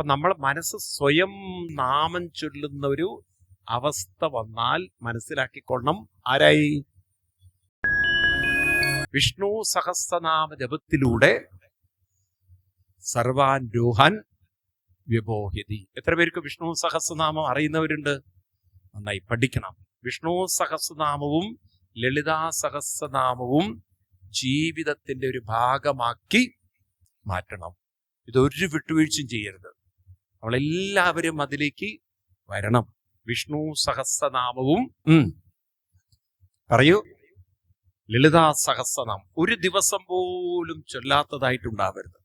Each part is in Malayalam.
അപ്പൊ നമ്മൾ മനസ്സ് സ്വയം നാമം ചൊല്ലുന്ന ഒരു അവസ്ഥ വന്നാൽ മനസ്സിലാക്കിക്കൊള്ളണം. ആരായി? വിഷ്ണു സഹസ്രനാമ ജപത്തിലൂടെ സർവാൻ രോഹാൻ വ്യബോഹ്യതി. എത്ര പേർക്ക് വിഷ്ണു സഹസ്രനാമം അറിയുന്നവരുണ്ട്? നന്നായി പഠിക്കണം. വിഷ്ണു സഹസ്രനാമവും ലളിതാ സഹസ്രനാമവും ജീവിതത്തിന്റെ ഒരു ഭാഗമാക്കി മാറ്റണം. ഇതൊരു വിട്ടുവീഴ്ചയും ചെയ്യരുത്. നമ്മളെല്ലാവരും അതിലേക്ക് വരണം. വിഷ്ണു സഹസ്രനാമവും പറയൂ. ലളിതാ സഹസ്രനാമം. ഒരു ദിവസം പോലും ചൊല്ലാത്തതായിട്ടുണ്ടാവരുത്.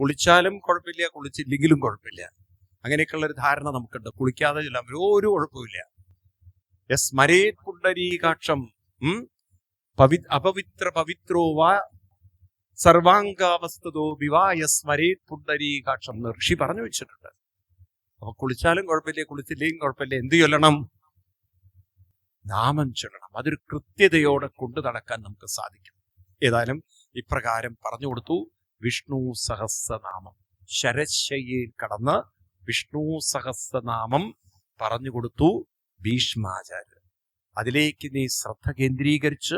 കുളിച്ചാലും കുഴപ്പമില്ല കുളിച്ചില്ലെങ്കിലും കുഴപ്പമില്ല. അങ്ങനെയൊക്കെയുള്ള ഒരു ധാരണ നമുക്കുണ്ട്. കുളിക്കാതെ ചൊല്ലാം ഒരു കുഴപ്പമില്ല എസ് മരേ പുണ്ടരീകാക്ഷം പവി അപവിത്ര പവിത്രോ വാ സർവാംഗാവസ്ഥതോ വിവായ സ്മരേ പുണ്ടരീകാക്ഷം എന്ന് ഋഷി പറഞ്ഞു വെച്ചിട്ടുണ്ട്. അപ്പൊ കുളിച്ചാലും കുഴപ്പമില്ല കുളിച്ചില്ലെങ്കിലും കുഴപ്പമില്ല. എന്ത് ചൊല്ലണം? നാമം ചൊല്ലണം. അതൊരു കൃത്യതയോടെ കൊണ്ടു നടക്കാൻ നമുക്ക് സാധിക്കും. ഏതായാലും ഇപ്രകാരം പറഞ്ഞു കൊടുത്തു. വിഷ്ണു സഹസ്രനാമം. ശരശയ്യയിൽ കടന്ന് വിഷ്ണു സഹസ്രനാമം പറഞ്ഞു കൊടുത്തു ഭീഷ്മാചാര്യർ. അതിലേക്ക് നീ ശ്രദ്ധ കേന്ദ്രീകരിച്ച്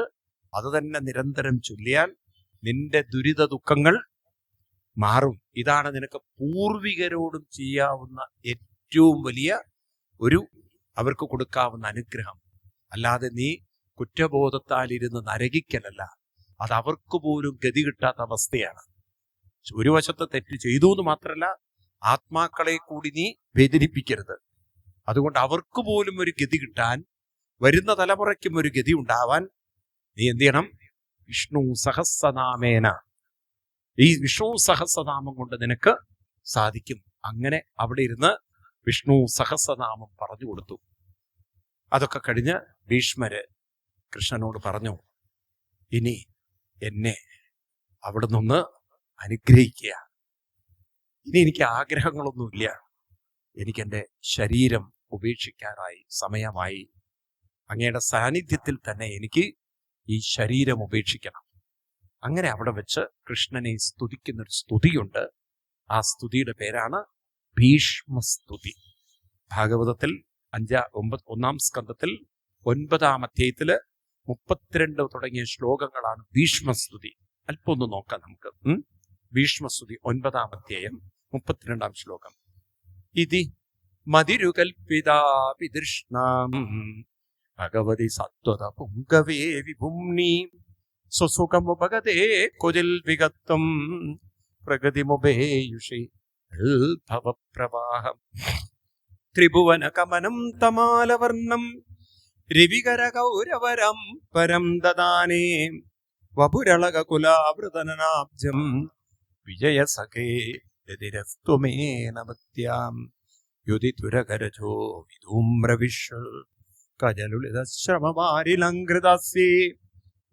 അത് തന്നെ നിരന്തരം ചൊല്ലിയാൽ നിന്റെ ദുരിത ദുഃഖങ്ങൾ മാറും. ഇതാണ് നിനക്ക് പൂർവികരോടും ചെയ്യാവുന്ന ഏറ്റവും വലിയ ഒരു അവർക്ക് കൊടുക്കാവുന്ന അനുഗ്രഹം. അല്ലാതെ നീ കുറ്റബോധത്താൽ ഇരുന്ന് നരകിക്കലല്ല. അത് അവർക്ക് പോലും ഗതി കിട്ടാത്ത അവസ്ഥയാണ്. ഒരു വശത്ത് തെറ്റ് ചെയ്തു എന്ന് മാത്രമല്ല ആത്മാക്കളെ കൂടി നീ വ്യതിരിപ്പിക്കരുത് അതുകൊണ്ട് അവർക്ക് പോലും ഒരു ഗതി കിട്ടാൻ വരുന്ന തലമുറയ്ക്കും ഒരു ഗതി ഉണ്ടാവാൻ നീ എന്ത് ചെയ്യണം? വിഷ്ണു സഹസ്രനാമേന. ഈ വിഷ്ണു സഹസ്രനാമം കൊണ്ട് നിനക്ക് സാധിക്കും. അങ്ങനെ അവിടെ ഇരുന്ന് വിഷ്ണു സഹസ്രനാമം പറഞ്ഞു കൊടുത്തു. അതൊക്കെ കഴിഞ്ഞ് ഭീഷ്മര് കൃഷ്ണനോട് പറഞ്ഞു ഇനി എന്നെ അവിടെ നിന്ന് അനുഗ്രഹിക്കുക. ഇനി എനിക്ക് ആഗ്രഹങ്ങളൊന്നുമില്ല എനിക്കെന്റെ ശരീരം ഉപേക്ഷിക്കാനായി സമയമായി. അങ്ങയുടെ സാന്നിധ്യത്തിൽ തന്നെ എനിക്ക് ഈ ശരീരം ഉപേക്ഷിക്കണം. അങ്ങനെ അവിടെ വെച്ച് കൃഷ്ണനെ സ്തുതിക്കുന്ന ഒരു സ്തുതിയുണ്ട്. ആ സ്തുതിയുടെ പേരാണ് ഭീഷ്മസ്തുതി. ഭാഗവതത്തിൽ അഞ്ചാ ഒമ്പത് ഒന്നാം സ്കന്ധത്തിൽ ഒൻപതാം അധ്യായത്തിൽ മുപ്പത്തിരണ്ട് തുടങ്ങിയ ശ്ലോകങ്ങളാണ് ഭീഷ്മസ്തുതി. അല്പം ഒന്ന് നോക്കാം നമുക്ക്. ഭീഷ്മസ്തുതി ഒൻപതാം അധ്യായം മുപ്പത്തിരണ്ടാം ശ്ലോകം. ഇതി മതിരുകൽപിതാപിതൃഷ്ണാം ഭഗവതി സത്വത പുങ്കവേ വിഭുംനി സ്വസുഖമുപഗതേ കൊതിൽ വിഗത്വം പ്രകൃതിമുപേയുഷി. ഭവപ്രവാഹം ത്രിഭുവന കമനം തമാലവർണം രവികര കൗരവരം പരം ദദാനേ. വപുരളകുലാവൃതനാബ്ജം വിജയസഖേ രതിരസ്തുമേ നമത്യാം. യുതിതുരകരജോ കജലുളിതശ്രമമാരിലങ്കൃതസ്യേ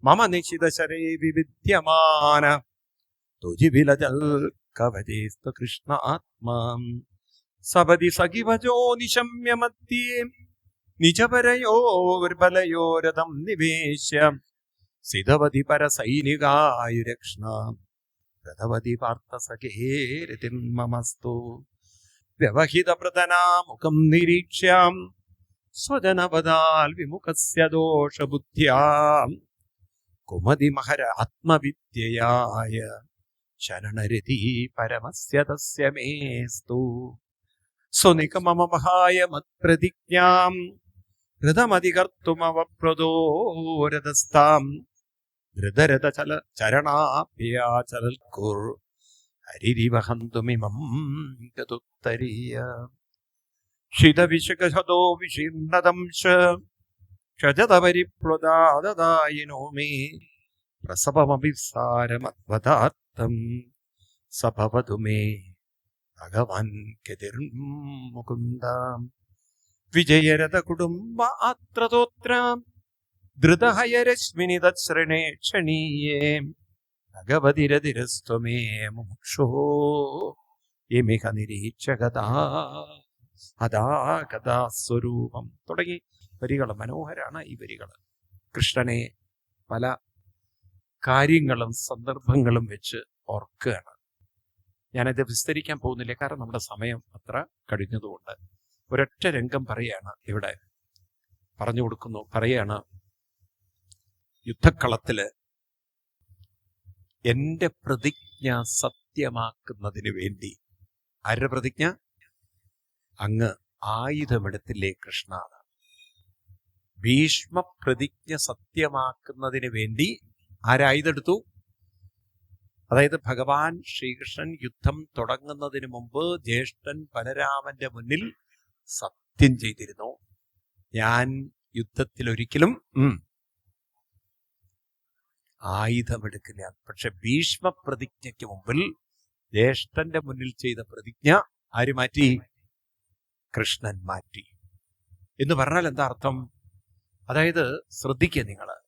മമ നിശിതശരേ വിവിദ്യമാന തുജി വിലജൽ കവചേസ്തു കൃഷ്ണ ആത്മാം സപതി സഖിവജോ നിശമ്യ മധ്യേ നിജപരയോ വിർബലയോരഥം നിവേശ്യ സിതവതി പരസൈനികായുരക്ഷ്ണ രഥവതി പാർത്ഥസഖേരതിം മമസ്തു വ്യവഹിതപ്രതനാമുഖം നിരീക്ഷ്യാം സ്വജനപദാൽ വിമുഖസ്യ ദോഷബുദ്ധ്യാം കുമതി മഹര ആത്മവിദ്യയായ ശരണരതി പരമസ്യ തസ്യ മേസ്തു സ്വനികമമഹായ മത്പ്രതിജ്ഞാം ഹൃതമതികർത്തുമവപ്രദോരതസ്ഥാം ധൃതരഥചല ചരണാഭ്യാചലൽക്കുർ ഹരിരിവഹന്തുമിമം ഗതുത്തരീയ क्षितविशकतो विषिन्नदम् च क्षजत मे मे प्रसवमभिः स भवतु मे भगवन्क्यतिर् विजयरथ कुटुम्ब अत्रतोत्राम् द्रुतहयरश्मिनि तत्सृणेक्षणीयेम् भगवतिरधिरस्त्वमे मुमुक्षो इमिह निरीक्षगता അതാ കഥാസ്വരൂപം. തുടങ്ങി. വരികൾ മനോഹരാണ് ഈ വരികൾ കൃഷ്ണനെ പല കാര്യങ്ങളും സന്ദർഭങ്ങളും വെച്ച് ഓർക്കുകയാണ്. ഞാനത് വിസ്തരിക്കാൻ പോകുന്നില്ല. കാരണം നമ്മുടെ സമയം അത്ര കഴിഞ്ഞതുകൊണ്ട് ഒരൊറ്റ രംഗം പറയാണ് ഇവിടെ. പറഞ്ഞു കൊടുക്കുന്നു. പറയാണ് യുദ്ധക്കളത്തിൽ എന്റെ പ്രതിജ്ഞ സത്യമാക്കുന്നതിന് വേണ്ടി. ആരുടെ പ്രതിജ്ഞ? അങ്ങ് ആയുധമെടുത്തില്ലേ കൃഷ്ണ ഭീഷ്മ പ്രതിജ്ഞ സത്യമാക്കുന്നതിന് വേണ്ടി ആരായുധെടുത്തു അതായത് ഭഗവാൻ ശ്രീകൃഷ്ണൻ യുദ്ധം തുടങ്ങുന്നതിന് മുമ്പ് ജ്യേഷ്ഠൻ ബലരാമന്റെ മുന്നിൽ സത്യം ചെയ്തിരുന്നു. ഞാൻ യുദ്ധത്തിൽ ഒരിക്കലും ആയുധമെടുക്കില്ല. പക്ഷെ ഭീഷ്മ പ്രതിജ്ഞയ്ക്ക് മുമ്പിൽ ജ്യേഷ്ഠന്റെ മുന്നിൽ ചെയ്ത പ്രതിജ്ഞ ആര് മാറ്റി? കൃഷ്ണൻ മാറ്റി. എന്ന് പറഞ്ഞാൽ എന്താ അർത്ഥം? അതായത് ശ്രദ്ധിക്കുക നിങ്ങൾ.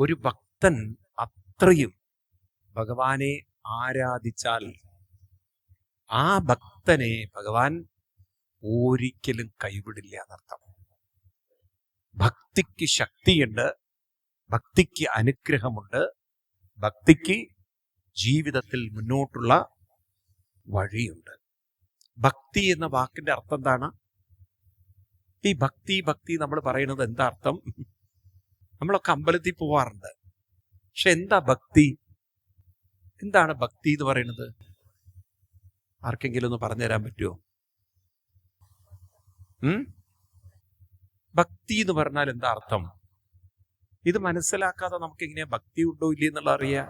ഒരു ഭക്തൻ അത്രയും ഭഗവാനെ ആരാധിച്ചാൽ ആ ഭക്തനെ ഭഗവാൻ ഒരിക്കലും കൈവിടില്ല എന്നർത്ഥം. ഭക്തിക്ക് ശക്തിയുണ്ട് ഭക്തിക്ക് അനുഗ്രഹമുണ്ട് ഭക്തിക്ക് ജീവിതത്തിൽ മുന്നോട്ടുള്ള വഴിയുണ്ട്. ഭക്തി എന്ന വാക്കിന്റെ അർത്ഥം എന്താണ്? ഈ ഭക്തി ഭക്തി നമ്മൾ പറയുന്നത് എന്താ അർത്ഥം? നമ്മളൊക്കെ അമ്പലത്തിൽ പോവാറുണ്ട്. പക്ഷെ എന്താ ഭക്തി? എന്താണ് ഭക്തി എന്ന് പറയുന്നത്? ആർക്കെങ്കിലും ഒന്ന് പറഞ്ഞുതരാൻ പറ്റുമോ ഭക്തി എന്ന് പറഞ്ഞാൽ എന്താ അർത്ഥം? ഇത് മനസ്സിലാക്കാതെ നമുക്ക് എങ്ങനെയാ ഭക്തി ഉണ്ടോ ഇല്ലേ എന്നുള്ള അറിയാ?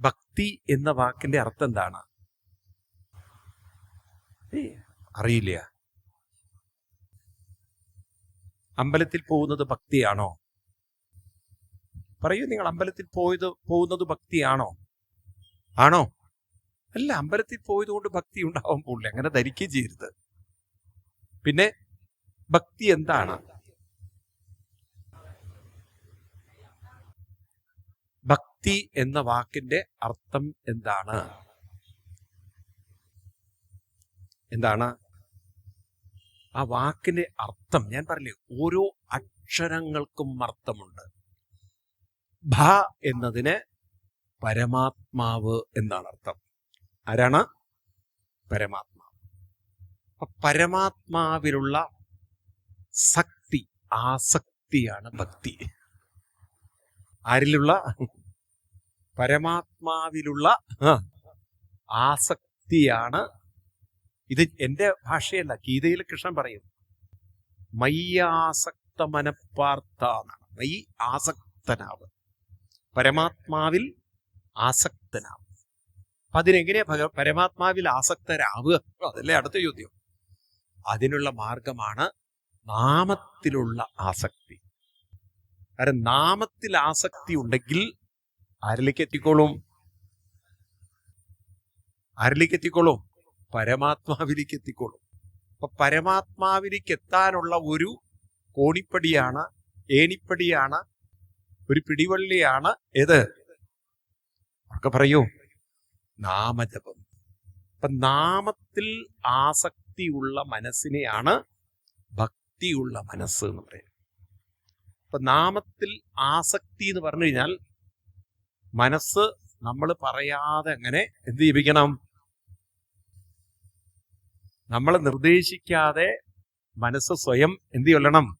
ഭക്തി എന്ന വാക്കിന്റെ അർത്ഥം എന്താണ്? അറിയില്ല. അമ്പലത്തിൽ പോകുന്നത് ഭക്തിയാണോ? പറയൂ നിങ്ങൾ അമ്പലത്തിൽ പോയത് പോകുന്നത് ഭക്തിയാണോ? ആണോ? അല്ല അമ്പലത്തിൽ പോയത് കൊണ്ട് ഭക്തി ഉണ്ടാവാൻ പോകില്ല അങ്ങനെ ധരിക്കുകയും ചെയ്യരുത്. പിന്നെ ഭക്തി എന്താണ്? ഭക്തി എന്ന വാക്കിന്റെ അർത്ഥം എന്താണ്? എന്താണ്? ആ വാക്കിന്റെ അർത്ഥം. ഞാൻ പറഞ്ഞില്ലേ ഓരോ അക്ഷരങ്ങൾക്കും അർത്ഥമുണ്ട്. ഭ എന്നതിന് പരമാത്മാവ് എന്നാണ് അർത്ഥം. ആരാണ്? പരമാത്മാവ് പരമാത്മാവിലുള്ള ശക്തി ആസക്തിയാണ് ഭക്തി. ആരിലുള്ള? പരമാത്മാവിലുള്ള ആസക്തിയാണ് ഇത് എന്റെ ഭാഷയല്ല ഗീതയിൽ കൃഷ്ണൻ പറയും. മയ്യാസക്ത മനപ്പാർത്ത എന്നാണ് മൈ ആസക്തനാവ്. പരമാത്മാവിൽ ആസക്തനാവ്. അപ്പൊ അതിനെങ്ങനെയാ ഭഗ- പരമാത്മാവിൽ ആസക്തരാവുക അതല്ലേ അടുത്ത ചോദ്യം. അതിനുള്ള മാർഗമാണ് നാമത്തിലുള്ള ആസക്തി. കാരണം നാമത്തിൽ ആസക്തി ഉണ്ടെങ്കിൽ ആരിലേക്ക് എത്തിക്കോളും? ആരിലേക്ക് എത്തിക്കോളും? പരമാത്മാവിലേക്ക് എത്തിക്കോളും അപ്പൊ പരമാത്മാവിലേക്ക് എത്താനുള്ള ഒരു കോണിപ്പടിയാണ് ഏണിപ്പടിയാണ് ഒരു പിടിവള്ളിയാണ് ഏത്? ഒക്കെ പറയൂ. നാമജപം. അപ്പൊ നാമത്തിൽ ആസക്തിയുള്ള മനസ്സിനെയാണ് ഭക്തിയുള്ള മനസ്സ് എന്ന് പറയുന്നത്. അപ്പൊ നാമത്തിൽ ആസക്തി എന്ന് പറഞ്ഞു കഴിഞ്ഞാൽ മനസ്സ് നമ്മൾ പറയാതെ അങ്ങനെ എന്ത് ചെയ്യിപ്പിക്കണം? നമ്മൾ നിർദ്ദേശിക്കാതെ മനസ്സ് സ്വയം എന്ത് ചൊല്ലണം?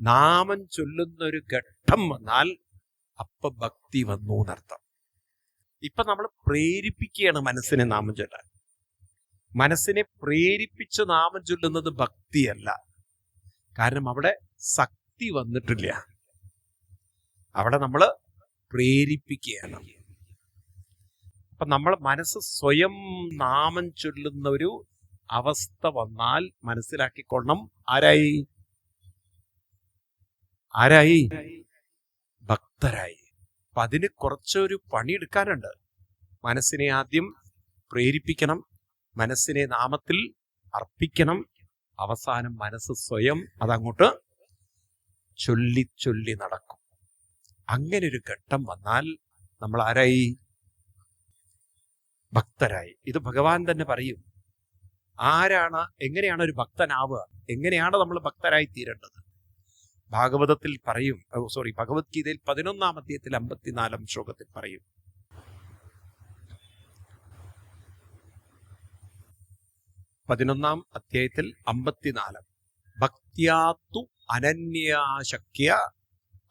നാമം ചൊല്ലുന്ന ഒരു ഘട്ടം വന്നാൽ അപ്പ ഭക്തി വന്നു എന്നർത്ഥം. ഇപ്പൊ നമ്മൾ പ്രേരിപ്പിക്കുകയാണ് മനസ്സിനെ നാമം ചൊല്ലാൻ. മനസ്സിനെ പ്രേരിപ്പിച്ച് നാമം ചൊല്ലുന്നത് ഭക്തിയല്ല. കാരണം അവിടെ ശക്തി വന്നിട്ടില്ല. അവിടെ നമ്മൾ പ്രേരിപ്പിക്കുകയാണ്. അപ്പൊ നമ്മൾ മനസ്സ് സ്വയം നാമം ചൊല്ലുന്ന ഒരു അവസ്ഥ വന്നാൽ മനസ്സിലാക്കിക്കൊള്ളണം. ആരായി? ആരായി? ഭക്തരായി. അപ്പൊ അതിന് കുറച്ചൊരു പണിയെടുക്കാനുണ്ട്. മനസ്സിനെ ആദ്യം പ്രേരിപ്പിക്കണം. മനസ്സിനെ നാമത്തിൽ അർപ്പിക്കണം. അവസാനം മനസ്സ് സ്വയം അതങ്ങോട്ട് ചൊല്ലി ചൊല്ലി നടക്കും. അങ്ങനെ ഒരു ഘട്ടം വന്നാൽ നമ്മൾ ആരായി? ഭക്തരായി. ഇത് ഭഗവാൻ തന്നെ പറയും. ആരാണ് എങ്ങനെയാണ് ഒരു ഭക്തനാവുക എങ്ങനെയാണ് നമ്മൾ ഭക്തരായി തീരേണ്ടത് ഭാഗവതത്തിൽ പറയും സോറി ഭഗവത്ഗീതയിൽ പതിനൊന്നാം അധ്യായത്തിൽ അമ്പത്തിനാലാം ശ്ലോകത്തിൽ പറയും. പതിനൊന്നാം അധ്യായത്തിൽ അമ്പത്തിനാല്. ഭക്തിയാത്തു അനന്യാശക്യ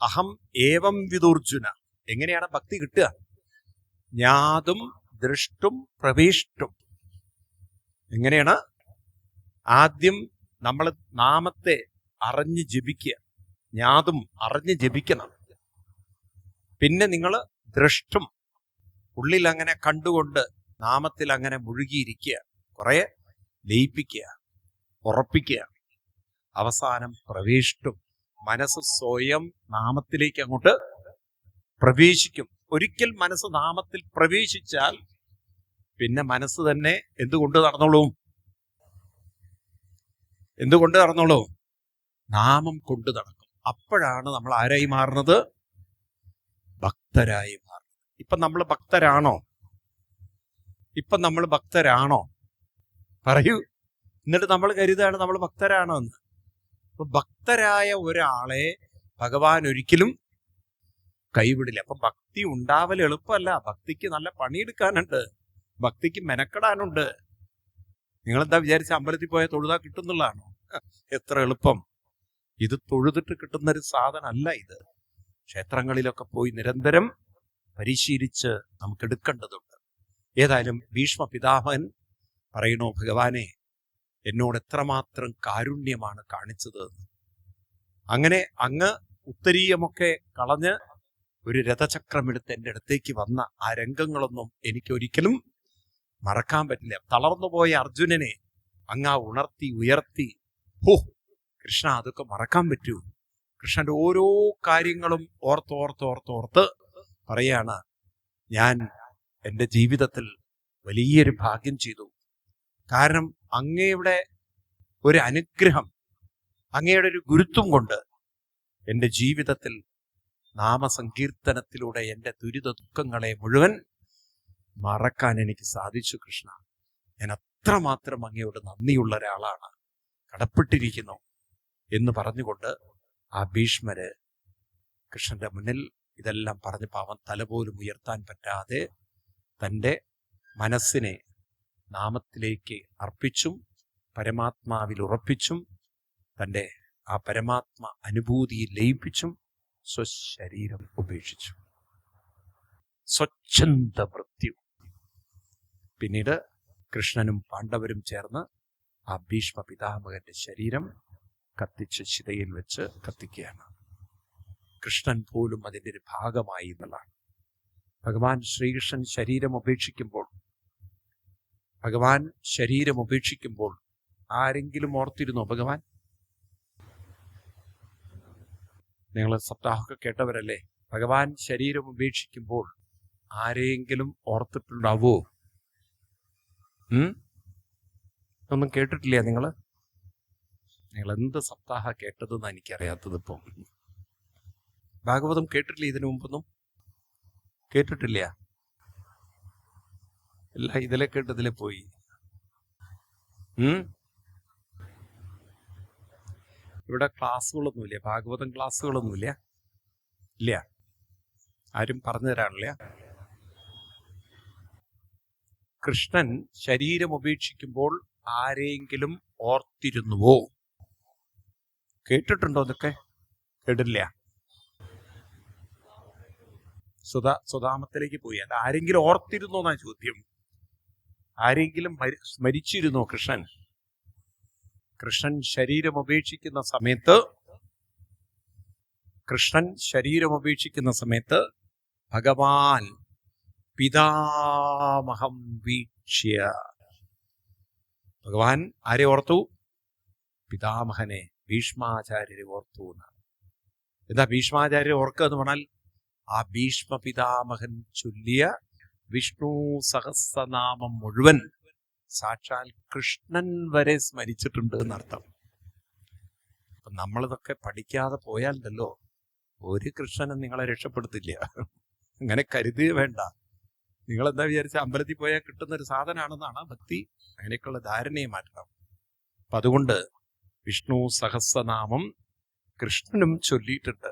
അഹം ഏവം വിദുർജുന. എങ്ങനെയാണ് ഭക്തി കിട്ടുക? ജ്ഞാതും ദൃഷ്ടും പ്രവിഷ്ടും. എങ്ങനെയാണ്? ആദ്യം നമ്മൾ നാമത്തെ അറിഞ്ഞ് ജപിക്കുക. ഞാതും അറിഞ്ഞ് ജപിക്കണം. പിന്നെ നിങ്ങൾ ദൃഷ്ടും ഉള്ളിൽ അങ്ങനെ കണ്ടുകൊണ്ട് നാമത്തിൽ അങ്ങനെ മുഴുകിയിരിക്കുക. കുറെ ലയിപ്പിക്കുക. ഉറപ്പിക്കുക. അവസാനം പ്രവേശിട്ടും മനസ്സ് സ്വയം നാമത്തിലേക്ക് അങ്ങോട്ട് പ്രവേശിക്കും. ഒരിക്കൽ മനസ്സ് നാമത്തിൽ പ്രവേശിച്ചാൽ പിന്നെ മനസ്സ് തന്നെ എന്തുകൊണ്ട് നടന്നോളൂ? എന്തുകൊണ്ട് നടന്നോളൂ? നാമം കൊണ്ട് നടക്കും. അപ്പോഴാണ് നമ്മൾ ആരായി മാറുന്നത്? ഭക്തരായി മാറുന്നത്. ഇപ്പൊ നമ്മൾ ഭക്തരാണോ? ഇപ്പൊ നമ്മൾ ഭക്തരാണോ? പറയൂ. എന്നിട്ട് നമ്മൾ കരുതാണ് നമ്മൾ ഭക്തരാണോ എന്ന് ഭക്തരായ ഒരാളെ ഭഗവാൻ ഒരിക്കലും കൈവിടില്ല. അപ്പൊ ഭക്തി ഉണ്ടാവൽ എളുപ്പമല്ല. ഭക്തിക്ക് നല്ല പണിയെടുക്കാനുണ്ട്. ഭക്തിക്ക് മെനക്കെടാനുണ്ട്. നിങ്ങളെന്താ വിചാരിച്ച അമ്പലത്തിൽ പോയാൽ തൊഴുതാ കിട്ടുന്നുള്ളതാണോ? എത്ര എളുപ്പം. ഇത് തൊഴുതിട്ട് കിട്ടുന്ന ഒരു സാധനമല്ല ഇത്. ക്ഷേത്രങ്ങളിലൊക്കെ പോയി നിരന്തരം പരിശീലിച്ച് നമുക്ക് എടുക്കേണ്ടതുണ്ട് ഏതായാലും ഭീഷ്മ പിതാമഹൻ പറയണോ ഭഗവാനെ എന്നോട് എത്രമാത്രം കാരുണ്യമാണ് കാണിച്ചത്. അങ്ങനെ അങ്ങ് ഉത്തരീയമൊക്കെ കളഞ്ഞ് ഒരു രഥചക്രമെടുത്ത് എന്റെ അടുത്തേക്ക് വന്ന ആ രംഗങ്ങളൊന്നും എനിക്ക് ഒരിക്കലും മറക്കാൻ പറ്റില്ല. തളർന്നുപോയ അർജുനനെ അങ്ങ് ഉണർത്തി ഉയർത്തി. ഹോ കൃഷ്ണ അതൊക്കെ മറക്കാൻ പറ്റൂ. കൃഷ്ണന്റെ ഓരോ കാര്യങ്ങളും ഓർത്തോർത്തോർത്തോർത്ത് പറയാണ് ഞാൻ എന്റെ ജീവിതത്തിൽ വലിയൊരു ഭാഗ്യം ചെയ്തു. കാരണം അങ്ങയുടെ ഒരു അനുഗ്രഹം അങ്ങയുടെ ഒരു ഗുരുത്വം കൊണ്ട് എന്റെ ജീവിതത്തിൽ നാമസങ്കീർത്തനത്തിലൂടെ എന്റെ ദുരിത ദുഃഖങ്ങളെ മുഴുവൻ മറക്കാൻ എനിക്ക് സാധിച്ചു കൃഷ്ണ. ഞാൻ അത്രമാത്രം അങ്ങയോട് നന്ദിയുള്ള ഒരാളാണ്. കടപ്പെട്ടിരിക്കുന്നു എന്ന് പറഞ്ഞുകൊണ്ട് ആ ഭീഷ്മര് കൃഷ്ണന്റെ മുന്നിൽ ഇതെല്ലാം പറഞ്ഞ് പാവം തല പോലും ഉയർത്താൻ പറ്റാതെ തന്റെ മനസ്സിനെ നാമത്തിലേക്ക് അർപ്പിച്ചും പരമാത്മാവിൽ ഉറപ്പിച്ചും തന്റെ ആ പരമാത്മ അനുഭൂതിയിൽ ലയിപ്പിച്ചും സ്വശരീരം ഉപേക്ഷിച്ചു. സ്വച്ഛന്ത മൃത്യു പിന്നീട് കൃഷ്ണനും പാണ്ഡവരും ചേർന്ന് ആ ഭീഷ്മ പിതാമകന്റെ ശരീരം കത്തിച്ച് ചിതയിൽ വെച്ച് കത്തിക്കുകയാണ്. കൃഷ്ണൻ പോലും അതിന്റെ ഒരു ഭാഗമായി എന്നുള്ളതാണ് ഭഗവാൻ ശ്രീകൃഷ്ണൻ ശരീരം ഉപേക്ഷിക്കുമ്പോൾ ഭഗവാൻ ശരീരം ഉപേക്ഷിക്കുമ്പോൾ ആരെങ്കിലും ഓർത്തിരുന്നോ ഭഗവാൻ? നിങ്ങൾ സപ്താഹമൊക്കെ കേട്ടവരല്ലേ? ഭഗവാൻ ശരീരം ഉപേക്ഷിക്കുമ്പോൾ ആരെങ്കിലും ഓർത്തിട്ടുണ്ടാവോ ഒന്നും കേട്ടിട്ടില്ല നിങ്ങൾ നിങ്ങൾ എന്ത് സപ്താഹ കേട്ടതെന്ന് എനിക്കറിയാത്തത് ഇപ്പം. ഭാഗവതം കേട്ടിട്ടില്ല ഇതിനു മുമ്പൊന്നും? കേട്ടിട്ടില്ല. ഇല്ല ഇതിലെ കേട്ടതിലെ പോയി. ഇവിടെ ക്ലാസ്സുകളൊന്നുമില്ല. ഭാഗവതം ക്ലാസ്സുകളൊന്നുമില്ല. ഇല്ല. ആരും പറഞ്ഞു തരാനില്ല കൃഷ്ണൻ ശരീരം ഉപേക്ഷിക്കുമ്പോൾ ആരെങ്കിലും ഓർത്തിരുന്നുവോ? കേട്ടിട്ടുണ്ടോ ഇതൊക്കെ? കേട്ടില്ല സുധാ സുധാമത്തിലേക്ക് പോയി. അത് ആരെങ്കിലും ഓർത്തിരുന്നോ എന്നാ ചോദ്യം. ആരെങ്കിലും മരി- സ്മരിച്ചിരുന്നോ കൃഷ്ണൻ? കൃഷ്ണൻ ശരീരം ഉപേക്ഷിക്കുന്ന സമയത്ത് കൃഷ്ണൻ ശരീരം ഉപേക്ഷിക്കുന്ന സമയത്ത് ഭഗവാൻ പിതാമഹം വീക്ഷ്യ. ഭഗവാൻ ആരെ ഓർത്തു? പിതാമഹനെ ഭീഷ്മാചാര്യരെ ഓർത്തു എന്നാണ്. എന്താ ഭീഷ്മാചാര്യരെ ഓർക്കുക എന്ന് പറഞ്ഞാൽ ആ ഭീഷ്മ പിതാമഹൻ ചൊല്ലിയ വിഷ്ണു സഹസ്രനാമം മുഴുവൻ സാക്ഷാൽ കൃഷ്ണൻ വരെ സ്മരിച്ചിട്ടുണ്ട് എന്നർത്ഥം. അപ്പൊ നമ്മളിതൊക്കെ പഠിക്കാതെ പോയാലല്ലോ ഒരു കൃഷ്ണനും നിങ്ങളെ രക്ഷപ്പെടുത്തില്ല. അങ്ങനെ കരുതുക വേണ്ട. നിങ്ങൾ എന്താ വിചാരിച്ച അമ്പലത്തിൽ പോയാൽ കിട്ടുന്ന ഒരു സാധനമാണെന്നാണ് ഭക്തി. അങ്ങനെയൊക്കെയുള്ള ധാരണയെ മാറ്റണം. അപ്പൊ അതുകൊണ്ട് വിഷ്ണു സഹസ്രനാമം കൃഷ്ണനും ചൊല്ലിയിട്ടുണ്ട്.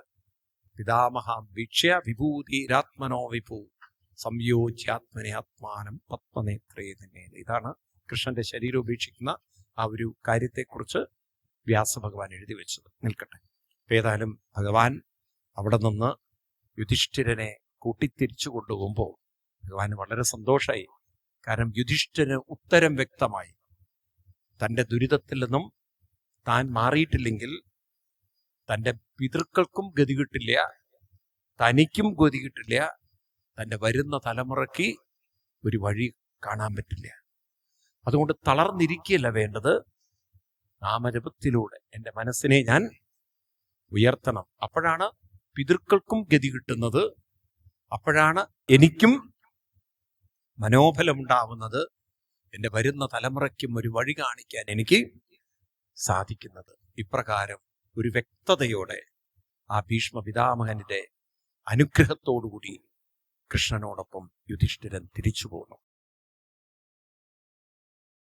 പിതാമഹാം വീക്ഷ്യ വിഭൂതിരാത്മനോ വിഭൂ സംയോജ്യാത്മനെ ആത്മാനം പത്മനേത്രേ തന്നെ ഇതാണ് കൃഷ്ണന്റെ ശരീരം ഉപേക്ഷിക്കുന്ന ആ ഒരു കാര്യത്തെക്കുറിച്ച് വ്യാസഭഗവാൻ എഴുതി വെച്ചത്. നിൽക്കട്ടെ. ഏതായാലും ഭഗവാൻ അവിടെ നിന്ന് യുധിഷ്ഠിരനെ കൂട്ടിത്തിരിച്ചു കൊണ്ടുപോകുമ്പോൾ ഭഗവാന് വളരെ സന്തോഷമായി കാരണം യുധിഷ്ഠന് ഉത്തരം വ്യക്തമായി. തന്റെ ദുരിതത്തിൽ നിന്നും താൻ മാറിയിട്ടില്ലെങ്കിൽ തന്റെ പിതൃക്കൾക്കും ഗതി കിട്ടില്ല തനിക്കും ഗതി കിട്ടില്ല തന്റെ വരുന്ന തലമുറയ്ക്ക് ഒരു വഴി കാണാൻ പറ്റില്ല. അതുകൊണ്ട് തളർന്നിരിക്കുകയല്ല വേണ്ടത്. നാമജപത്തിലൂടെ എന്റെ മനസ്സിനെ ഞാൻ ഉയർത്തണം. അപ്പോഴാണ് പിതൃക്കൾക്കും ഗതി കിട്ടുന്നത്. അപ്പോഴാണ് എനിക്കും മനോബലമുണ്ടാവുന്നത് എന്റെ വരുന്ന തലമുറയ്ക്കും ഒരു വഴി കാണിക്കാൻ എനിക്ക് സാധിക്കുന്നത്. ഇപ്രകാരം ഒരു വ്യക്തതയോടെ ആ ഭീഷ്മ പിതാമഹന്റെ അനുഗ്രഹത്തോടുകൂടി കൃഷ്ണനോടൊപ്പം യുധിഷ്ഠിരൻ തിരിച്ചു പോന്നു